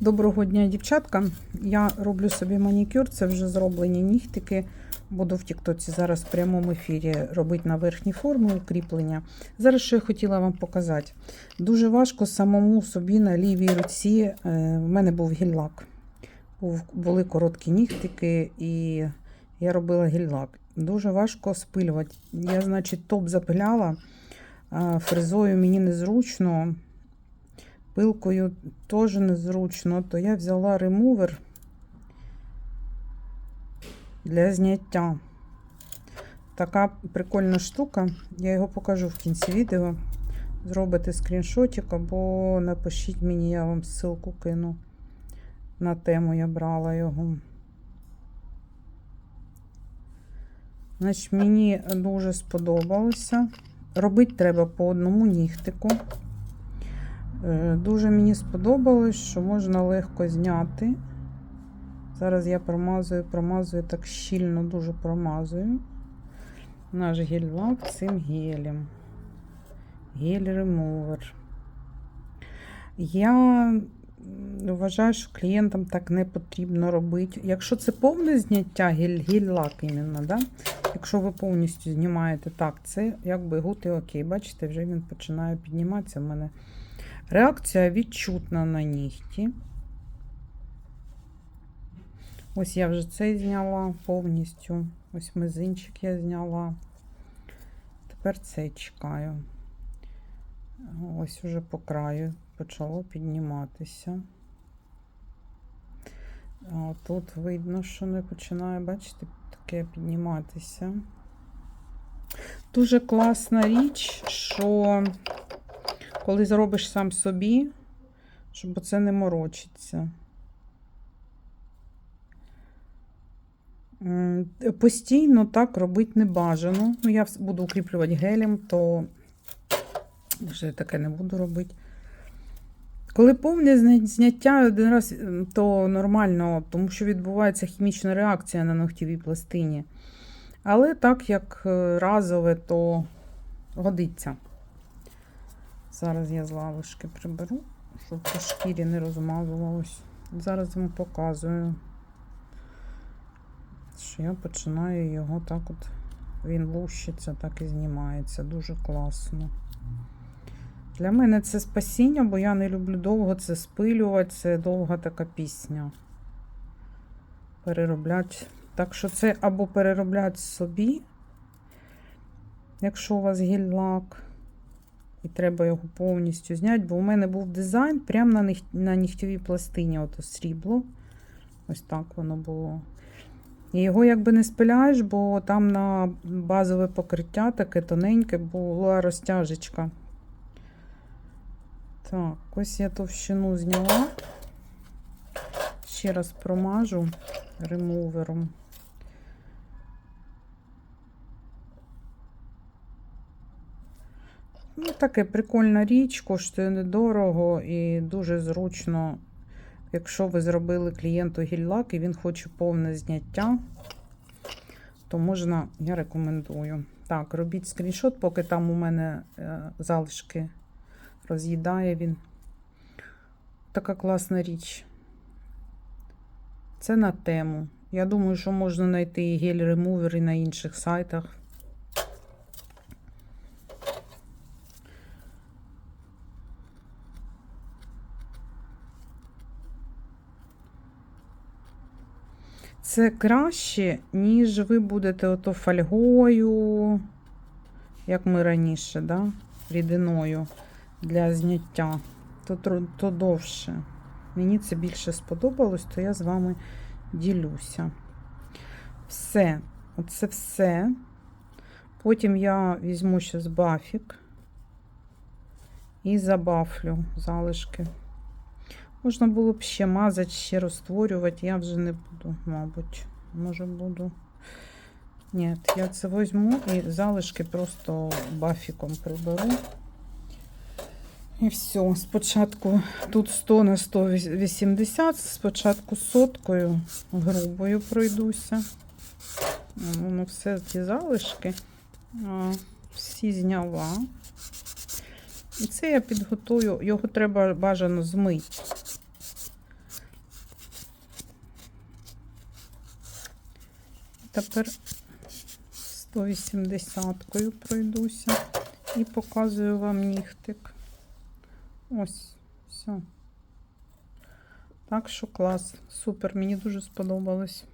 Доброго дня, дівчатка. Я роблю собі манікюр, це вже зроблені нігтики. Буду в Тіктоці зараз в прямому ефірі робити на верхній формі укріплення. Зараз що я хотіла вам показати. Дуже важко самому собі на лівій руці. е, В мене був гіль-лак. Були короткі нігтики, і я робила гіль-лак. Дуже важко спилювати. Я, значить, топ запиляла, фрезою мені незручно. Пилкою теж незручно, то я взяла ремувер для зняття. Така прикольна штука. Я його покажу в кінці відео. Зробите скріншотик або напишіть мені, я вам ссылку кину на тему, я брала його. Значить, мені дуже сподобалося. Робити треба по одному нігтику. Е, Дуже мені сподобалось, що можна легко зняти. Зараз я промазую, промазую так щільно, дуже промазую наш гель-лак цим гелем. Гель-ремувер. Я вважаю, що клієнтам так не потрібно робити. Якщо це повне зняття, гель- гель-лак іменно, да? якщо ви повністю знімаєте так, це якби гуд і окей. Бачите, вже він починає підніматися в мене. Реакція відчутна на нігті. Ось я вже цей зняла повністю. Ось мизинчик я зняла. Тепер цей чекаю. Ось уже по краю почало підніматися. А Тут видно, що не починає, бачите, таке підніматися. Дуже класна річ, що коли зробиш сам собі, щоб це не морочиться. Постійно так робити не бажано. Ну, я буду укріплювати гелем, то вже таке не буду робити. Коли повне зняття один раз, то нормально, тому що відбувається хімічна реакція на ногтєвій пластині. Але так як е, разове, то годиться. Зараз я з лавишки приберу, щоб по шкірі не розмазувалось. Зараз вам показую, що я починаю його так от. Він лущиться, так і знімається. Дуже класно. Для мене це спасіння, бо я не люблю довго це спилювати, це довга така пісня. Переробляти. Так що це або переробляти собі, якщо у вас гель-лак, і треба його повністю зняти, бо у мене був дизайн прямо на, ніх- на нігтєвій пластині, ото срібло. Ось так воно було. І його якби не спиляєш, бо там на базове покриття таке тоненьке була розтяжечка. Так, ось я товщину зняла. Ще раз промажу ремувером. Ну, таке прикольна річ, коштує недорого і дуже зручно, якщо ви зробили клієнту гіль-лак і він хоче повне зняття, то можна, я рекомендую. Так, робіть скріншот, поки там у мене е, залишки роз'їдає він. Така класна річ. Це на тему. Я думаю, що можна знайти гель-ремувер і на інших сайтах. Це краще, ніж ви будете ото фольгою, як ми раніше, да? рідиною для зняття. То, то довше. Мені це більше сподобалось, то я з вами ділюся. Все, оце все. Потім я візьму ще з бафік і забафлю залишки. Можна було б ще мазати, ще розтворювати. Я вже не буду, мабуть. Може буду. Ні, я це візьму і залишки просто бафіком приберу. І все. Спочатку тут 100 на 180, спочатку соткою грубою пройдуся. Воно все ті залишки. Всі зняла. І це я підготую, його треба бажано змити. Тепер 180-кою пройдуся і показую вам нігтик. Ось, все. Так що клас. Супер, мені дуже сподобалось.